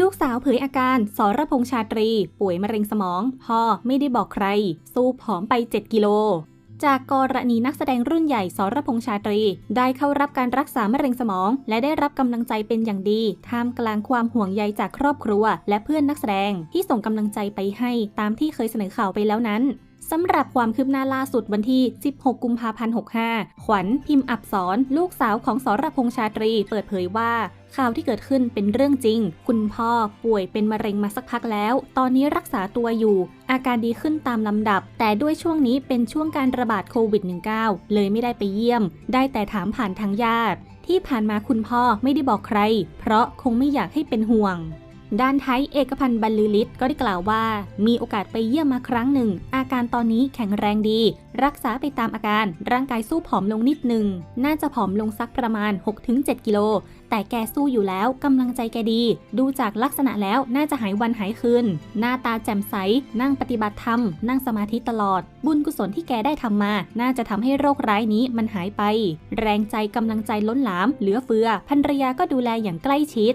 ลูกสาวเผยอาการสรพงษ์ชาตรี ป่วยมะเร็งสมอง พ่อไม่ได้บอกใคร สู้ผอมไป 7 กิโล จากกรณีนักแสดงรุ่นใหญ่สรพงษ์ชาตรี ได้เข้ารับการรักษามะเร็งสมอง และได้รับกำลังใจเป็นอย่างดี ท่ามกลางความห่วงใยจากครอบครัว และเพื่อนนักแสดงที่ส่งกำลังใจไปให้ตามที่เคยเสนอข่าวไปแล้วนั้น สำหรับความคืบหน้าล่าสุดวันที่ 16 กุมภาพันธ์ 65 ขวัญพิมพ์อับสรลูกสาวของสรพงษ์ชาตรี เปิดเผยว่าข่าวที่เกิดขึ้นเป็นเรื่องจริง คุณพ่อป่วยเป็นมะเร็งมาสักพักแล้ว ตอนนี้รักษาตัวอยู่ อาการดีขึ้นตามลำดับ แต่ด้วยช่วงนี้เป็นช่วงการระบาดโควิด -19 เลยไม่ได้ไปเยี่ยม ได้แต่ถามผ่านทางญาติ ที่ผ่านมาคุณพ่อไม่ได้บอกใคร เพราะคงไม่อยากให้เป็นห่วง ด้านไทยเอกพันธ์บรรลือฤทธิ์ก็ได้กล่าวว่า มีโอกาสไปเยี่ยมมาครั้งหนึ่ง อาการตอนนี้แข็งแรงดี รักษาไปตามอาการร่างกายสู้ผอมลงนิดหนึ่ง น่าจะผอมลงสักประมาณ 6-7 กิโล แต่แกสู้อยู่แล้วกำลังใจแกดี ดูจากลักษณะแล้วน่าจะหายวันหายคืน หน้าตาแจ่มใส นั่งปฏิบัติธรรม นั่งสมาธิตลอด บุญกุศลที่แกได้ทำมา น่าจะทำให้โรคร้ายนี้มันหายไป แรงใจกำลังใจล้นหลาม เหลือเฟือภรรยาก็ดูแลอย่างใกล้ชิด